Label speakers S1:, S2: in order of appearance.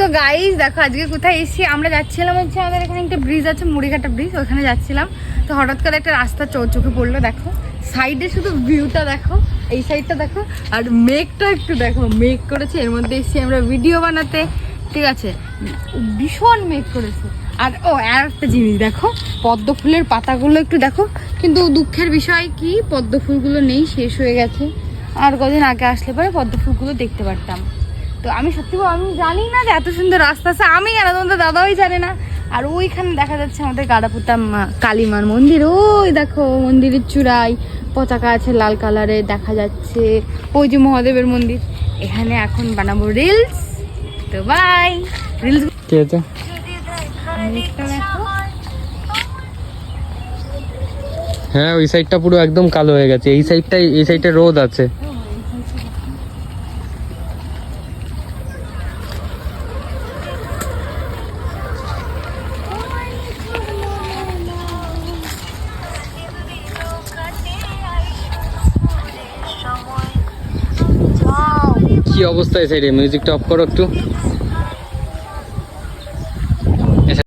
S1: So guys দেখো, আজকে কোথায় এসেছি? আমরা যাচ্ছিলাম হচ্ছে আমাদের এখানে একটা ব্রিজ আছে, মুড়িঘাটা ব্রিজ ওখানে যাচ্ছিলাম। তো হঠাৎ করে একটা রাস্তা চোখ চোখে পড়ল, দেখো। সাইডে শুধু ভিউটা দেখো, এই সাইডটা দেখো, আর মেঘটা একটু দেখো, মেঘ করেছে। এর মধ্যে এসেছি আমরা ভিডিও বানাতে, ঠিক আছে? ভীষণ মেঘ করেছে। আর, ও, আর একটা জিনিস দেখো, পদ্ম ফুলের পাতাগুলো একটু দেখো। কিন্তু দুঃখের বিষয় কি, পদ্ম ফুলগুলো নেই, শেষ হয়ে গেছে। আর কদিন আগে আসলে পরে পদ্ম ফুলগুলো দেখতে পারতাম। তো আমি সত্যি আমি জানি না যে এত সুন্দর রাস্তা আছে আমি জানি তোমাদের দাদাই জানে না। আর ওইখানে দেখা যাচ্ছে আমাদের গাড়াপুতাম কালীমার মন্দির। ওই দেখো মন্দিরের চূড়ায় পতাকা আছে লাল কালারের দেখা যাচ্ছে ওই যে মহাদেবের মন্দির। এখানে এখন বানাবো রিলস তো বাই রিলস
S2: হ্যাঁ ওই সাইডটা পুরো একদম কালো হয়ে গেছে। এই সাইডটাই এই সাইডটা রোদ আছে। কি অবস্থা এই সাইডে মিউজিকটা অফ করো একটু।